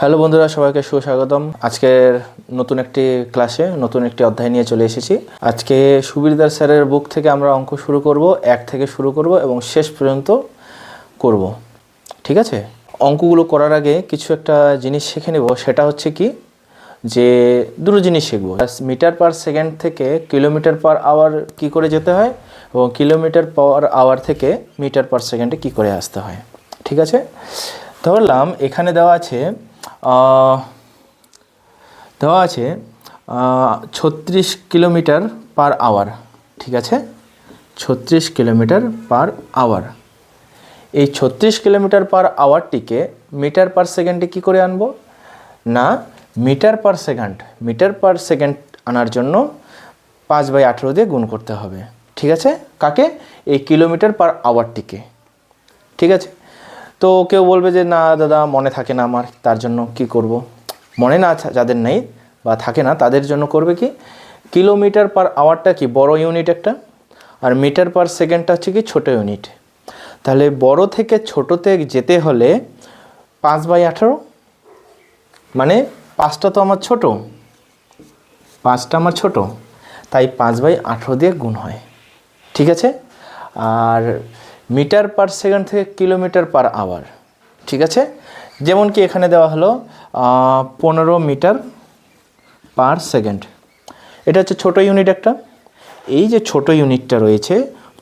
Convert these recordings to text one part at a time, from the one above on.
Hello বন্ধুরা, সবাইকে সুস্বাগতম। আজকের নতুন একটি ক্লাসে নতুন একটি অধ্যায় নিয়ে চলে এসেছি। আজকে সুবিরদার স্যারের বুক থেকে আমরা অঙ্ক শুরু করব, এক থেকে শুরু করব এবং শেষ পর্যন্ত করব। ঠিক আছে? অঙ্কগুলো করার আগে কিছু একটা জিনিস শিখে নেব, সেটা হচ্ছে কি? যে দুটো জিনিস শিখব। মিটার পার সেকেন্ড থেকে কিলোমিটার পার আওয়ার কি করে যেতে হয় এবং কিলোমিটার পার আওয়ার থেকে মিটার পার সেকেন্ডে কি করে আসতে হয়। ঠিক আছে? ধরলাম এখানে দেওয়া আছে দেওয়া আছে ছত্রিশ কিলোমিটার পার আওয়ার, ঠিক আছে? ছত্রিশ কিলোমিটার পার আওয়ার। এই ছত্রিশ কিলোমিটার পার আওয়ারটিকে মিটার পার সেকেন্ডে কি করে আনব? না, metre per second, metre per second আনার জন্য পাঁচ বাই আঠেরো দিয়ে গুণ করতে হবে, ঠিক আছে? কাকে? এই কিলোমিটার পার আওয়ারটিকে, ঠিক আছে? তো কেউ বলবে যে, না দাদা, মনে থাকে না আমার, তার জন্য কি করব? মনে না যাদের নেই বা থাকে না, তাদের জন্য করবে কি? কিলোমিটার পার আওয়ারটা কি? বড় ইউনিট একটা? আর মিটার পার সেকেন্ডটা হচ্ছে কি? ছোটো ইউনিট। তাহলে বড় থেকে ছোটোতে যেতে হলে পাঁচ বাই আঠারো? মানে পাঁচটা তো আমার ছোট। পাঁচটা আমার ছোট। তাই পাঁচ বাই আঠেরো দিয়ে গুণ হয়। ঠিক আছে? আর মিটার পার সেকেন্ড থেকে কিলোমিটার পার আওয়ার, ঠিক আছে? যেমন কি এখানে দেওয়া হলো পনেরো মিটার পার সেকেন্ড। এটা হচ্ছে ছোট ইউনিট একটা। এই যে ছোট ইউনিটটা রয়েছে,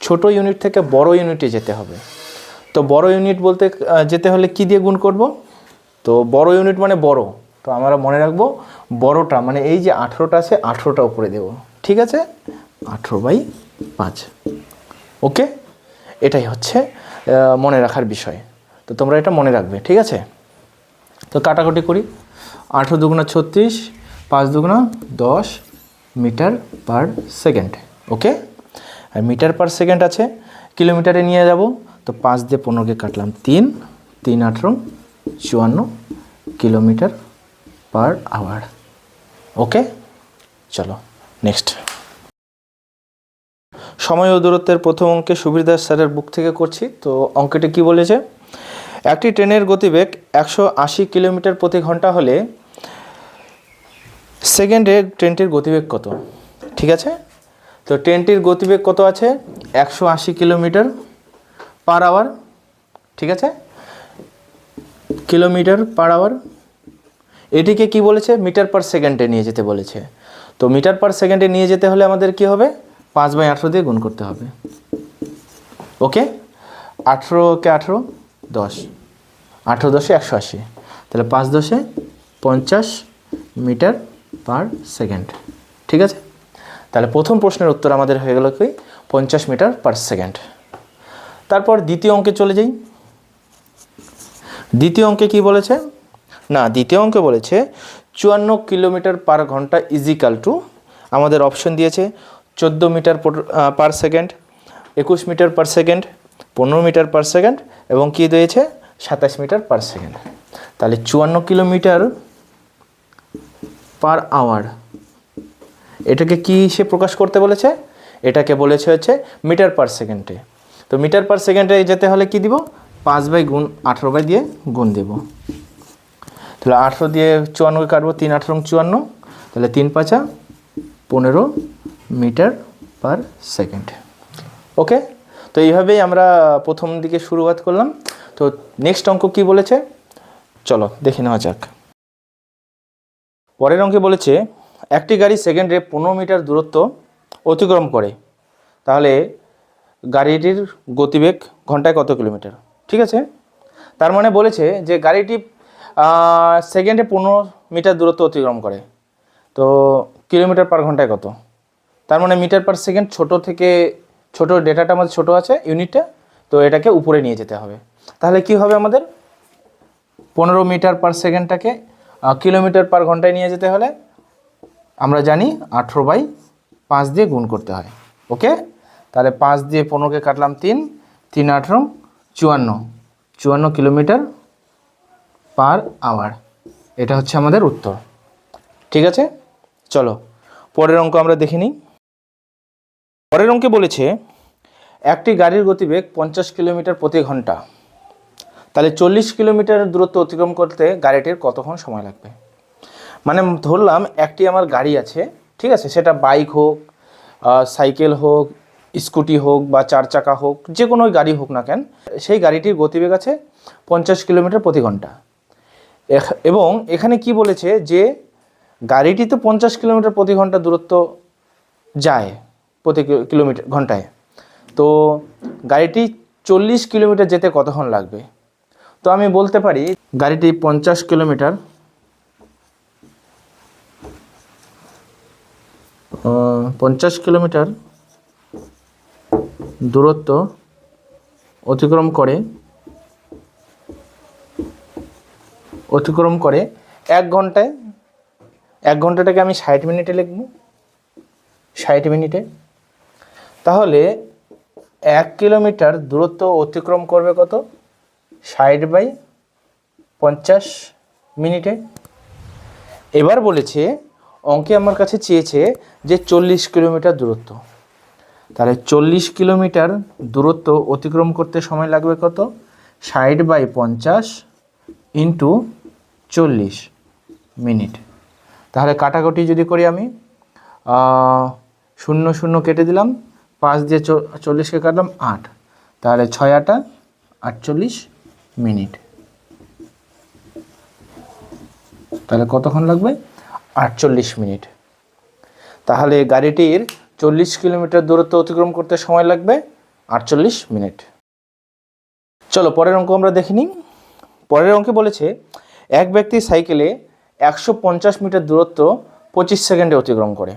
ছোট ইউনিট থেকে বড় ইউনিটে যেতে হবে। তো বড় ইউনিট বলতে যেতে হলে কি দিয়ে গুণ করব? তো বড় ইউনিট মানে বড়। তো আমরা মনে রাখব বড়টা মানে এই যে আঠেরোটা আছে, আঠেরোটা উপরে দেব। ঠিক আছে? আঠেরো বাই পাঁচ। ওকে? এটাই হচ্ছে মনে রাখার বিষয়। তো তোমরা এটা মনে রাখবে, ঠিক আছে? তো কাটাকুটি করি। আঠেরো দুগুণা ছত্রিশ, পাঁচ দুগুণা দশ মিটার পার সেকেন্ড, ওকে? আর মিটার পার সেকেন্ড আছে, কিলোমিটারে নিয়ে যাব। তো পাঁচ দিয়ে পনেরোকে কাটলাম তিন তিন আঠেরো, চুয়ান্ন কিলোমিটার পার আওয়ার, ওকে? চলো, নেক্সট। সময় ও দূরত্বের প্রথম অঙ্কে দাস স্যারের বুক থেকে করছি। তো অঙ্কটি কি বলেছে? একটি ট্রেনের গতিবেগ একশো আশি কিলোমিটার প্রতি ঘণ্টা হলে সেকেন্ডে ট্রেনটির গতিবেগ কত? ঠিক আছে? তো ট্রেনটির গতিবেগ কত আছে? একশো আশি কিলোমিটার পার আওয়ার। ঠিক আছে? Kilometre per hour. এটিকে কি বলেছে? মিটার পার সেকেন্ডে নিয়ে যেতে বলেছে। তো মিটার পার সেকেন্ডে নিয়ে যেতে হলে আমাদের কি হবে? পাঁচ বাই আঠেরো দিয়ে গুণ করতে হবে। ওকে? আঠেরোকে আঠেরো? দশ। আঠেরো দশে একশো আশি। তাহলে পাঁচ দশে পঞ্চাশ মিটার পার সেকেন্ড। ঠিক আছে? তাহলে প্রথম প্রশ্নের উত্তর আমাদের হয়ে গেল কি? পঞ্চাশ মিটার পার সেকেন্ড। তারপর দ্বিতীয় অঙ্কে চলে যাই। দ্বিতীয় অঙ্কে কি বলেছে? না, দ্বিতীয় অঙ্কে বলেছে, চুয়ান্ন কিলোমিটার পার ঘণ্টা ইজিক্যাল টু আমাদের অপশন দিয়েছে চোদ্দ মিটার পার সেকেন্ড একুশ মিটার পার সেকেন্ড পনেরো মিটার পার সেকেন্ড এবং কি দিয়েছে সাতাশ মিটার পার সেকেন্ড তাহলে চুয়ান্ন কিলোমিটার পার আওয়ার এটাকে কি সে প্রকাশ করতে বলেছে? এটাকে বলেছে হচ্ছে মিটার পার সেকেন্ডে তো মিটার পার সেকেন্ডে যেতে হলে কি দিব? পাঁচ বাই গুণ আঠেরো বাই দিয়ে গুণ দেব। তাহলে আঠেরো দিয়ে চুয়ান্নকে কাটবো, তিন আঠেরো চুয়ান্ন। তাহলে তিন পাঁচা পনেরো মিটার পার সেকেন্ড। ওকে? তো এইভাবেই আমরা প্রথম দিকে শুরুয়াত করলাম। তো নেক্সট অঙ্ক কি বলেছে? চলো দেখে নেওয়া যাক। পরের অঙ্কে বলেছে, একটি গাড়ি সেকেন্ডে পনেরো মিটার দূরত্ব অতিক্রম করে। তাহলে গাড়িটির গতিবেগ ঘন্টায় কত কিলোমিটার? ঠিক আছে? তার মানে বলেছে যে গাড়িটি সেকেন্ডে পনেরো মিটার দূরত্ব অতিক্রম করে। তো কিলোমিটার পার ঘন্টায় কত? তার মানে মিটার পার সেকেন্ড ছোট থেকে ছোট ডেটাটা আমাদের ছোট আছে ইউনিটটা তো এটাকে উপরে নিয়ে যেতে হবে। তাহলে কি হবে আমাদের? পনেরো মিটার পার সেকেন্ডটাকে কিলোমিটার পার ঘন্টায় নিয়ে যেতে হলে আমরা জানি আঠেরো বাই পাঁচ দিয়ে গুণ করতে হয়। ওকে? তাহলে পাঁচ দিয়ে পনেরোকে কাটলাম তিন তিন আঠেরো, চুয়ান্ন। চুয়ান্ন কিলোমিটার পার আওয়ার। এটা হচ্ছে আমাদের উত্তর। ঠিক আছে? চলো, পরের অঙ্ক আমরা দেখে নিই। পরের অঙ্কে বলেছে, একটি গাড়ির গতিবেগ পঞ্চাশ কিলোমিটার প্রতি ঘণ্টা। তাহলে চল্লিশ কিলোমিটার দূরত্ব অতিক্রম করতে গাড়িটির কতক্ষণ সময় লাগবে? মানে ধরলাম একটি আমার গাড়ি আছে, ঠিক আছে, সেটা বাইক হোক সাইকেল হোক, স্কুটি হোক বা চার চাকা হোক, যে কোনো গাড়ি হোক না কেন, সেই গাড়িটির গতিবেগ আছে পঞ্চাশ কিলোমিটার প্রতি ঘণ্টা। এবং এখানে কি বলেছে যে গাড়িটি তো পঞ্চাশ কিলোমিটার প্রতি ঘণ্টা দূরত্ব যায় প্রতি কিলোমিটার ঘন্টায়। তো গাড়িটি চল্লিশ কিলোমিটার যেতে কতক্ষণ লাগবে? তো আমি বলতে পারি, গাড়িটি পঞ্চাশ কিলোমিটার। পঞ্চাশ কিলোমিটার দূরত্ব অতিক্রম করে অতিক্রম করে এক ঘন্টায় এক ঘন্টাটাকে আমি ষাট মিনিটে লিখব। ষাট মিনিটে। তাহলে এক কিলোমিটার দূরত্ব অতিক্রম করবে কত? ষাট বাই পঞ্চাশ মিনিটে। এবার বলেছে, অঙ্কে আমার কাছে চেয়েছে যে চল্লিশ কিলোমিটার দূরত্ব। তাহলে চল্লিশ কিলোমিটার দূরত্ব অতিক্রম করতে সময় লাগবে কত? ষাট বাই পঞ্চাশ ইন্টু চল্লিশ মিনিট। তাহলে কাটাকুটি যদি করি আমি শূন্য শূন্য কেটে দিলাম। পাঁচ দিয়ে চল্লিশকে কাটলাম আট। তাহলে ছয় আটা, আটচল্লিশ মিনিট। তাহলে কতক্ষণ লাগবে? আটচল্লিশ মিনিট। তাহলে গাড়িটির চল্লিশ কিলোমিটার দূরত্ব অতিক্রম করতে সময় লাগবে আটচল্লিশ মিনিট। চলো, পরের অঙ্ক আমরা দেখে নিই। পরের অঙ্কে বলেছে, এক ব্যক্তি সাইকেলে একশো পঞ্চাশ মিটার দূরত্ব পঁচিশ সেকেন্ডে অতিক্রম করে।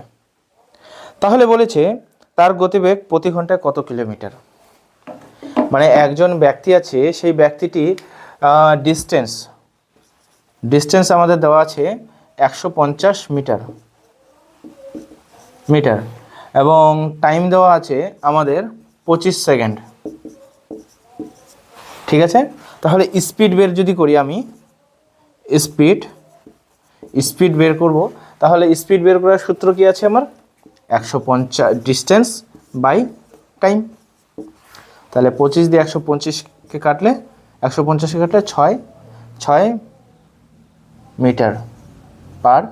তাহলে বলেছে তার গতিবেগ প্রতি ঘন্টায় কত কিলোমিটার? মানে একজন ব্যক্তি আছে, সেই ব্যক্তিটি ডিস্টেন্স ডিস্টেন্স আমাদের দেওয়া আছে একশো পঞ্চাশ মিটার। মিটার। এবং টাইম দেওয়া আছে আমাদের পঁচিশ সেকেন্ড। ঠিক আছে? তাহলে স্পিড বের যদি করি আমি স্পিড স্পিড বের করব। তাহলে স্পিড বের করার সূত্র কি আছে আমার? একশো পঞ্চাশ ডিস্টেন্স বাই টাইম তাহলে পঁচিশ দিয়ে একশো পঁচিশকে কাটলে, একশো পঞ্চাশকে কাটলে ছয় ছয় মিটার পার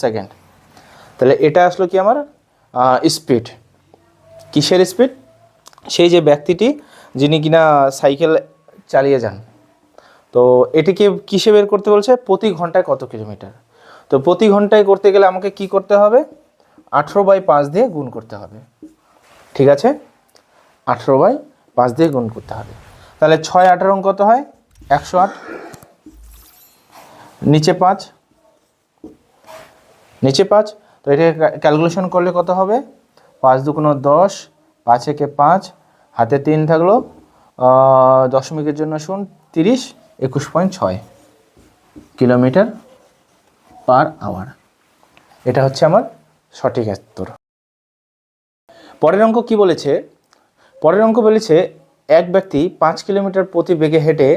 সেকেন্ড তাহলে এটা আসলো কি আমার স্পিড কিসের স্পিড সেই যে ব্যক্তিটি যিনি কিনা সাইকেল চালিয়ে যান। তো এটিকে কিসে বের করতে বলছে? প্রতি ঘন্টায় কত কিলোমিটার তো প্রতি ঘন্টায় করতে গেলে আমাকে কি করতে হবে? আঠেরো বাই পাঁচ দিয়ে গুণ করতে হবে। ঠিক আছে? আঠেরো বাই পাঁচ দিয়ে গুণ করতে হবে। তাহলে ছয় আঠারো কত হয়? একশো আট। নিচে পাঁচ। নিচে পাঁচ। তো এটা ক্যালকুলেশন করলে কত হবে? পাঁচ দুগুণ দশ, পাঁচ একে পাঁচ, হাতে তিন থাকল দশমিকের জন্য শুন তিরিশ, একুশ পয়েন্ট ছয় কিলোমিটার পার আওয়ার। এটা হচ্ছে আমার সঠিক উত্তর। পরের অঙ্ক কি বলেছে? পরের অঙ্ক বলেছে, এক ব্যক্তি পাঁচ কিলোমিটার প্রতি বেগে হেঁটে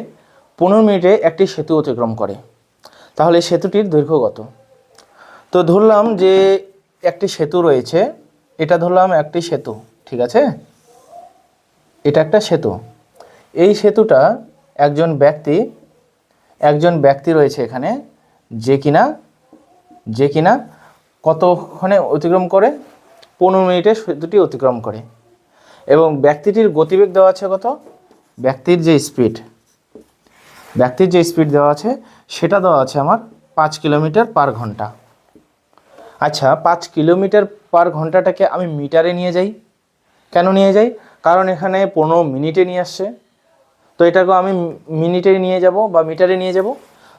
পনেরো মিনিটে একটি সেতু অতিক্রম করে। তাহলে সেতুটির দৈর্ঘ্য কত? তো ধরলাম যে একটি সেতু রয়েছে, এটা ধরলাম একটি সেতু, ঠিক আছে? এটা একটা সেতু। এই সেতুটা একজন ব্যক্তি একজন ব্যক্তি রয়েছে এখানে, যে কিনা যে কিনা কতক্ষণে অতিক্রম করে? পনেরো মিনিটে সেতুটি অতিক্রম করে। এবং ব্যক্তিটির গতিবেগ দেওয়া আছে কত? ব্যক্তির যে স্পিড ব্যক্তির যে স্পিড দেওয়া আছে, সেটা দেওয়া আছে আমার পাঁচ কিলোমিটার পার ঘণ্টা। আচ্ছা পাঁচ কিলোমিটার পার ঘন্টাটাকে আমি মিটারে নিয়ে যাই। কেন নিয়ে যাই? কারণ এখানে পনেরো মিনিটে নিয়ে আসছে। তো এটাকে আমি মিনিটে নিয়ে যাব বা মিটারে নিয়ে যাব?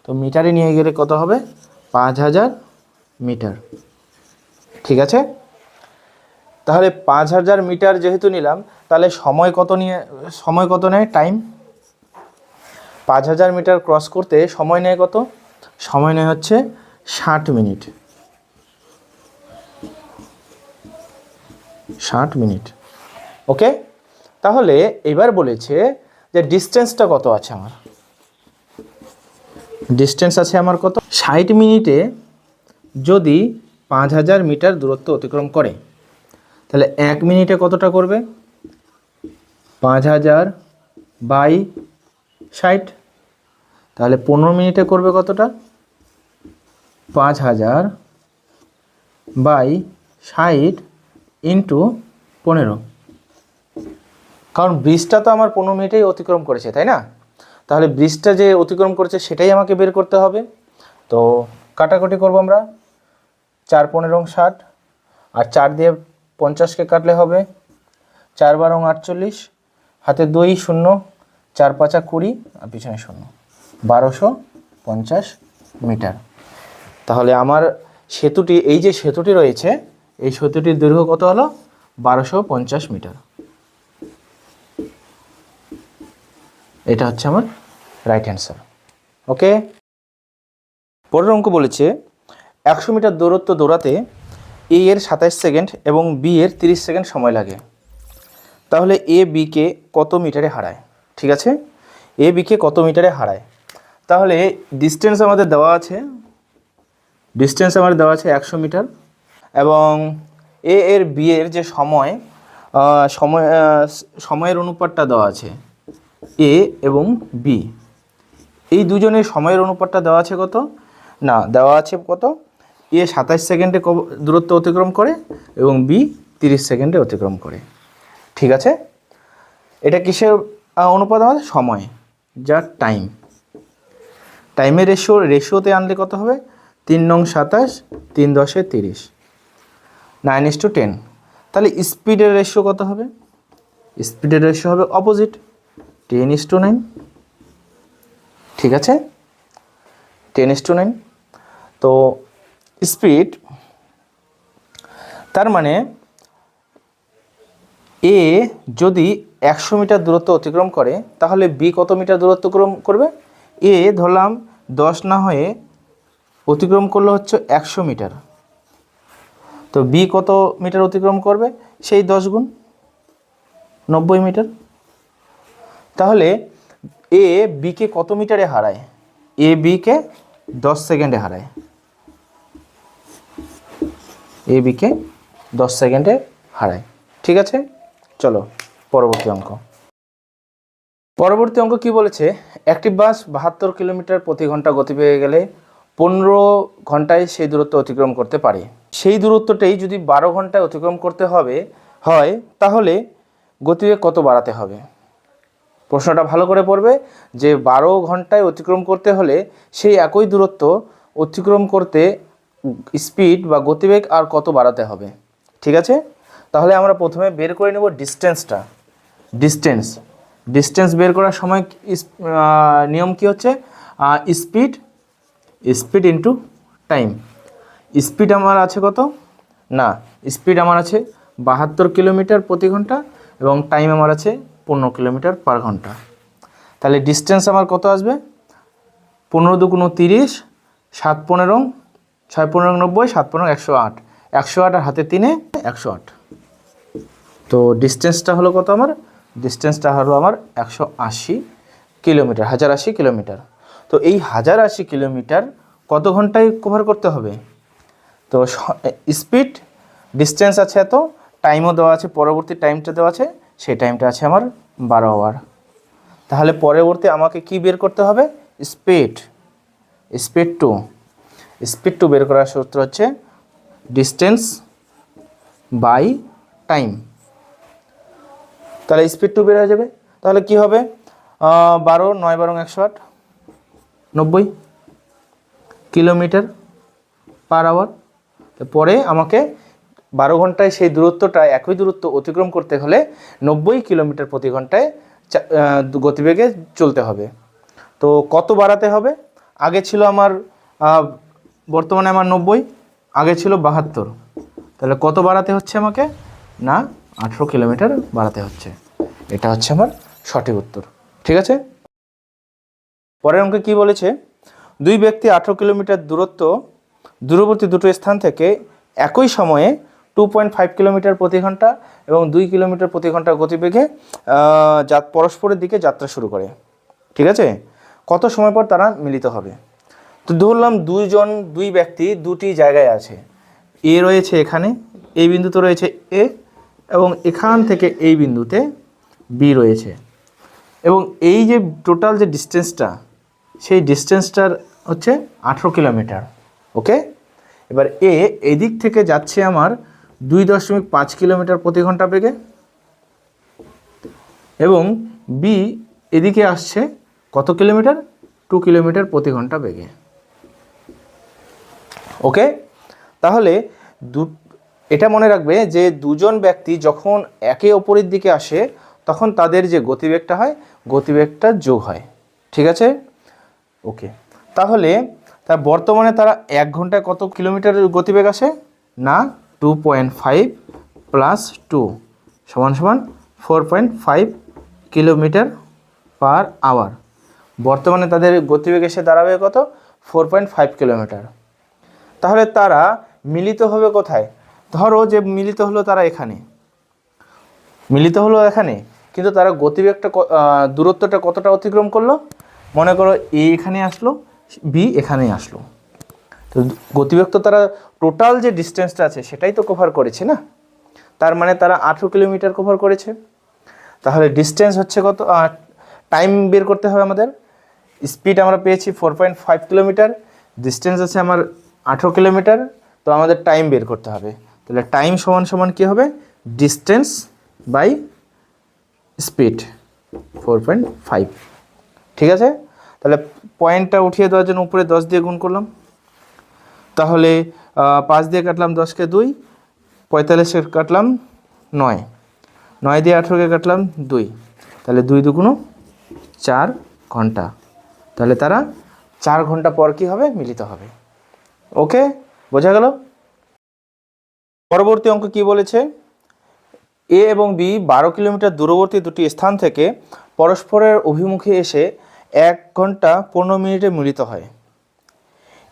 তো মিটারে নিয়ে গেলে কত হবে? পাঁচ হাজার মিটার। ঠিক আছে? তাহলে পাঁচ হাজার মিটার যেহেতু নিলাম, তাহলে সময় কত নিয়ে, সময় কত নেয়? টাইম পাঁচ হাজার মিটার ক্রস করতে সময় নেয় কত? সময় নেয় হচ্ছে ষাট মিনিট। ষাট মিনিট। ওকে তাহলে এবার বলেছে যে ডিস্টেন্সটা কত আছে আমার? ডিস্টেন্স আছে আমার কত? ষাট মিনিটে যদি পাঁচ হাজার মিটার দূরত্ব অতিক্রম করে। তাহলে এক মিনিটে কতটা করবে? পাঁচ হাজার বাই ষাট। তাহলে পনেরো মিনিটে করবে কতটা? পাঁচ হাজার বাই ষাট ইন্টু পনেরো। কারণ ব্রিজটা তো আমার পনেরো মিনিটেই অতিক্রম করেছে, তাই না? তাহলে ব্রিজটা যে অতিক্রম করেছে, সেটাই আমাকে বের করতে হবে। তো কাটাকুটি করব আমরা। চার পনেরো ষাট আর চার দিয়ে পঞ্চাশকে কাটলে হবে চার বারং আটচল্লিশ, হাতে দুই শূন্য, চার পাঁচা কুড়ি আর পিছনে শূন্য। বারোশো পঞ্চাশ মিটার। তাহলে আমার সেতুটি, এই যে সেতুটি রয়েছে, এই সেতুটির দৈর্ঘ্য কত হলো? বারোশো পঞ্চাশ মিটার। এটা হচ্ছে আমার রাইট অ্যান্সার ওকে পরের অঙ্ক বলেছে একশো মিটার দূরত্ব দৌড়াতে এ এর সাতাশ সেকেন্ড এবং বি এর তিরিশ সেকেন্ড সময় লাগে। তাহলে এ বিকে কত মিটারে হারায়? ঠিক আছে? এ বিকে কত মিটারে হারায়? তাহলে ডিস্টেন্স আমাদের দেওয়া আছে ডিস্টেন্স আমাদের দেওয়া আছে একশো মিটার এবং এ এর বি এর যে সময় সময় সময়ের অনুপাতটা দেওয়া আছে এ এবং বি। এই দুজনের সময়ের অনুপাতটা দেওয়া আছে কত? না, দেওয়া আছে কত? এ সাতাশ সেকেন্ডে দূরত্ব অতিক্রম করে এবং বি তিরিশ সেকেন্ডে অতিক্রম করে। ঠিক আছে? এটা কিসের অনুপাত আমাদের? সময়। যা টাইম টাইমের রেশিও রেশিওতে আনলে কত হবে? তিন নং সাতাশ, তিন দশে তিরিশ। নাইন ইস টু টেন তাহলে স্পিডের রেশিও কত হবে? স্পিডের রেশিও হবে opposite ten is to nine ঠিক আছে? টেন ইস টু নাইন তো স্পিড, তার মানে এ যদি একশো মিটার দূরত্ব অতিক্রম করে, তাহলে বি কত মিটার দূরত্ব ক্রম- করবে? এ ধরলাম দশ না হয়ে অতিক্রম করলে হচ্ছে একশো মিটার। তো বি কত মিটার অতিক্রম করবে? সেই দশ গুণ নব্বই মিটার। তাহলে এ বিকে কত মিটারে হারায়? এ বিকে দশ সেকেন্ডে হারায়। এ বিকে দশ সেকেন্ডে হারায়। ঠিক আছে? চলো, পরবর্তী অঙ্ক। পরবর্তী অঙ্ক কি বলেছে? একটি বাস বাহাত্তর কিলোমিটার প্রতি ঘণ্টা গতি পেয়ে গেলে পনেরো ঘন্টায় সেই দূরত্ব অতিক্রম করতে পারে। সেই দূরত্বটাই যদি বারো ঘন্টায় অতিক্রম করতে হবে, হয়, তাহলে গতিবেগ কত বাড়াতে হবে? প্রশ্নটা ভালো করে পড়বে। যে বারো ঘন্টায় অতিক্রম করতে হলে সেই একই দূরত্ব অতিক্রম করতে স্পিড বা গতিবেগ আর কত বাড়াতে হবে, ঠিক আছে? তাহলে আমরা প্রথমে বের করে নেব ডিস্টেন্সটা। ডিস্টেন্স। ডিস্টেন্স বের করার সময় নিয়ম কি হচ্ছে? Speed speed into time speed আমার আছে কত? না, স্পিড আমার আছে বাহাত্তর কিলোমিটার প্রতি ঘণ্টা এবং টাইম আমার আছে পনেরো কিলোমিটার পার ঘণ্টা। তাহলে ডিস্টেন্স আমার কত আসবে? পনেরো দুগুণ তিরিশ, সাত পনেরো ছয় পনেরো নব্বই, সাত পনেরো একশো আট। একশো আট আর হাতে তিনে একশো আট। তো ডিস্টেন্সটা হলো কত আমার? ডিস্টেন্সটা হলো আমার একশো আশি কিলোমিটার, হাজার আশি কিলোমিটার। তো এই হাজার আশি কিলোমিটার কত ঘন্টায় কভার করতে হবে? তো স্পিড ডিস্টেন্স আছে এত টাইমও দেওয়া আছে, পরবর্তী টাইমটা দেওয়া আছে, সেই টাইমটা আছে আমার বারো আওয়ার তাহলে পরবর্তী আমাকে কি বের করতে হবে? Speed speed two speed two বের করার সূত্র হচ্ছে ডিস্টেন্স বাই টাইম। তাহলে স্পিড টু বের হয়ে যাবে। তাহলে কি হবে? বারো, নয় বারো একশো আট, নব্বই কিলোমিটার পার আওয়ার। পরে আমাকে বারো ঘন্টায় সেই দূরত্বটা, একই দূরত্ব অতিক্রম করতে হলে নব্বই কিলোমিটার প্রতি ঘন্টায় গতিবেগে চলতে হবে। তো কত বাড়াতে হবে? আগে ছিল আমার বর্তমানে আমার নব্বই, আগে ছিল বাহাত্তর। তাহলে কত বাড়াতে হচ্ছে আমাকে? না, আঠেরো কিলোমিটার বাড়াতে হচ্ছে। এটা হচ্ছে আমার সঠিক উত্তর। ঠিক আছে? পরের অঙ্কে কি বলেছে? দুই ব্যক্তি আঠেরো কিলোমিটার দূরত্ব, দূরবর্তী দুটো স্থান থেকে একই সময়ে টু পয়েন্ট ফাইভ কিলোমিটার প্রতি ঘণ্টা এবং দুই কিলোমিটার প্রতি ঘণ্টা গতিবেগে পরস্পরের দিকে যাত্রা শুরু করে। ঠিক আছে? কত সময় পর তারা মিলিত হবে? তো ধরলাম দুইজন, দুই ব্যক্তি দুটি জায়গায় আছে। এ রয়েছে এখানে এই বিন্দুতে রয়েছে এ এবং এখান থেকে এই বিন্দুতে বি রয়েছে। এবং এই যে টোটাল যে ডিস্টেন্সটা, সেই ডিস্টেন্সটার হচ্ছে আঠেরো কিলোমিটার, ওকে? এবার এ এদিক থেকে যাচ্ছে আমার দুই দশমিক পাঁচ কিলোমিটার প্রতি ঘণ্টা বেগে এবং বি এদিকে আসছে কত কিলোমিটার? টু কিলোমিটার প্রতি ঘণ্টা বেগে। ওকে? তাহলে দু, এটা মনে রাখবে যে দুজন ব্যক্তি যখন একে অপরের দিকে আসে, তখন তাদের যে গতিবেগটা হয়, গতিবেগটা যোগ হয়। ঠিক আছে? ওকে। তাহলে তার বর্তমানে তারা এক ঘন্টায় কত কিলোমিটার গতিবেগ আসে? না two point five plus two সমান সমান four point five kilometre per hour. বর্তমানে তাদের গতিবেগ এসে দাঁড়াবে কত? Four point five kilometre. তাহলে তারা মিলিত হবে কোথায়? ধরো যে মিলিত হলো তারা এখানে। মিলিত হলো এখানে, কিন্তু তারা গতিবেগটা দূরত্বটা কতটা অতিক্রম করল? মনে করো এ এখানে আসলো, বি এখানে আসলো। তো গতিবেগ তো তারা টোটাল যে ডিস্টেন্সটা আছে, সেটাই তো কভার করেছে না? তার মানে তারা আঠেরো কিলোমিটার কভার করেছে। তাহলে ডিস্টেন্স হচ্ছে কত? টাইম বের করতে হবে আমাদের। স্পিড আমরা পেয়েছি four point five kilometre. Distance আছে আমার আঠেরো কিলোমিটার, তো আমাদের টাইম বের করতে হবে। তাহলে টাইম সমান সমান কী হবে? Distance by speed four point five ঠিক আছে? তাহলে পয়েন্টটা উঠিয়ে দেওয়ার জন্য উপরে দশ দিয়ে গুণ করলাম। তাহলে পাঁচ দিয়ে কাটলাম দশকে দুই পঁয়তাল্লিশকে কাটলাম নয়। নয় দিয়ে আঠেরোকে কাটলাম দুই। তাহলে দুই দুগুণ চার ঘণ্টা। তাহলে তারা চার ঘণ্টা পর কি হবে? মিলিত হবে। ওকে বোঝা গেল? পরবর্তী অঙ্ক কি বলেছে? এ এবং বি বারো কিলোমিটার দূরবর্তী দুটি স্থান থেকে পরস্পরের অভিমুখে এসে এক ঘণ্টা পনেরো মিনিটে মিলিত হয়।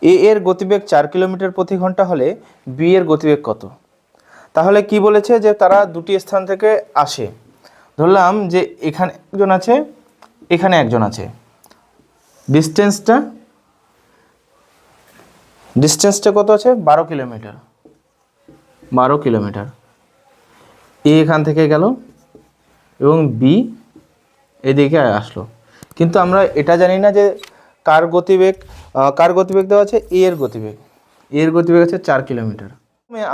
এ এর গতিবেগ চার কিলোমিটার প্রতি ঘণ্টা হলে বি এর গতিবেগ কত? তাহলে কি বলেছে যে তারা দুটি স্থান থেকে আসে? ধরলাম যে এখানে একজন আছে, এখানে একজন আছে। ডিস্টেন্সটা ডিস্টেন্সটা কত আছে? বারো কিলোমিটার বারো কিলোমিটার এ এখান থেকে গেল এবং বি এদিকে আসলো। কিন্তু আমরা এটা জানি না যে কার গতিবেগ কার গতিবেগ দেওয়া আছে? এ এর গতিবেগ। এ এর গতিবেগ আছে চার কিলোমিটার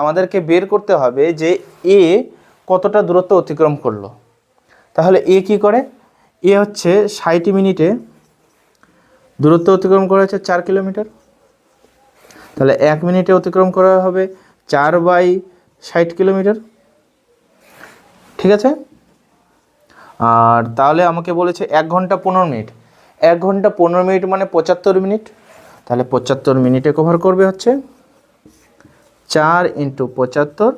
আমাদেরকে বের করতে হবে যে এ কতটা দূরত্ব অতিক্রম করল। তাহলে এ কি করে? এ হচ্ছে ষাট মিনিটে দূরত্ব অতিক্রম করা হচ্ছে চার কিলোমিটার তাহলে এক মিনিটে অতিক্রম করা হবে চার বাই ষাট কিলোমিটার। ঠিক আছে? আর তাহলে আমাকে বলেছে এক ঘণ্টা পনেরো মিনিট। এক ঘণ্টা পনেরো মিনিট মানে পঁচাত্তর মিনিট। তাহলে পঁচাত্তর মিনিটে কভার করবে হচ্ছে চার ইন্টু পঁচাত্তর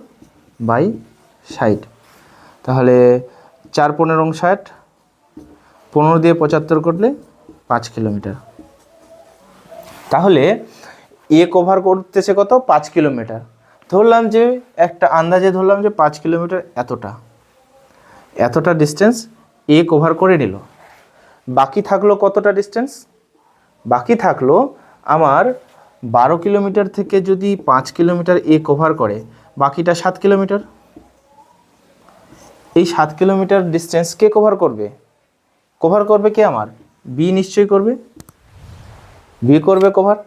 বাই ষাট। তাহলে চার পনেরো ষাট, পনেরো দিয়ে পঁচাত্তর করলে পাঁচ কিলোমিটার। তাহলে এ কভার করতেছে কত? পাঁচ কিলোমিটার। ধরলাম যে একটা আন্দাজে ধরলাম যে পাঁচ কিলোমিটার এতটা। এতটা ডিস্টেন্স এ কভার করে নিল। বাকি থাকল কতটা ডিস্টেন্স বাকি থাকল আমার বারো কিলোমিটার থেকে যদি পাঁচ কিলোমিটার এ কভার করে, বাকিটা সাত কিলোমিটার? এই সাত কিলোমিটার ডিস্টেন্স কে কভার করবে? কভার করবে কে আমার? বি নিশ্চয়ই করবে। বি করবে কভার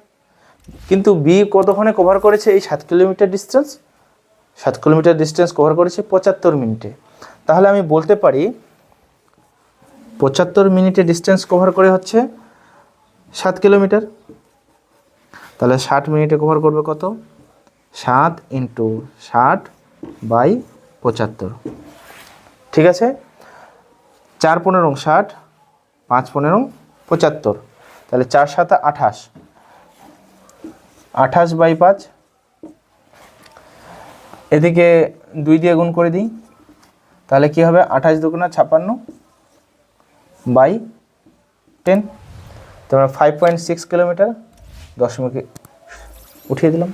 কিন্তু বি কতক্ষণে কভার করেছে? এই সাত কিলোমিটার ডিস্টেন্স সাত কিলোমিটার ডিস্টেন্স কভার করেছে পঁচাত্তর মিনিটে। তাহলে আমি বলতে পারি, পঁচাত্তর মিনিটে ডিস্টেন্স কভার করে হচ্ছে সাত কিলোমিটার। তাহলে ষাট মিনিটে কভার করবে কত? সাত ইন্টু ষাট বাই পঁচাত্তর। ঠিক আছে? চার পনেরো ষাট, পাঁচ পনেরো পঁচাত্তর। তাহলে চার সাথে আঠাশ। আঠাশ বাই পাঁচ। এদিকে দুই দিয়ে গুণ করে দিই। তাহলে কি হবে? আঠাশ দুগুণা ছাপ্পান্ন বাই টেন। তোমরা ফাইভ পয়েন্ট সিক্স কিলোমিটার দশমিকে উঠিয়ে দিলাম।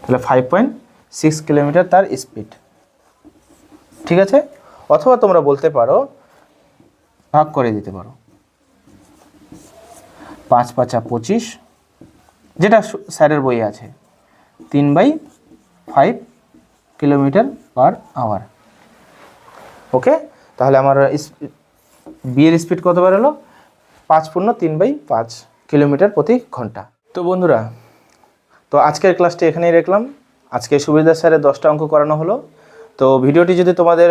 তাহলে ফাইভ পয়েন্ট সিক্স কিলোমিটার তার স্পিড ঠিক আছে? অথবা তোমরা বলতে পারো, ভাগ করে দিতে পারো। পাঁচ পাঁচা পঁচিশ যেটা স্যারের বই আছে। তিন by five kilometre per hour okay তাহলে আমার বিয়ের স্পিড কত বেরোলো পাঁচ পূর্ণ তিন বাই পাঁচ কিলোমিটার প্রতি ঘণ্টা। তো বন্ধুরা, তো আজকের ক্লাসটি এখানেই রাখলাম। আজকে সুবিধা স্যারের দশটা অঙ্ক করানো হলো। তো ভিডিওটি যদি তোমাদের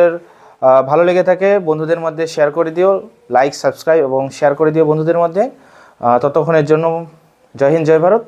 ভালো লেগে থাকে, বন্ধুদের মধ্যে শেয়ার করে দিও লাইক সাবস্ক্রাইব এবং শেয়ার করে দিও বন্ধুদের মধ্যে। ততক্ষণের জন্য জয় হিন্দ জয় ভারত।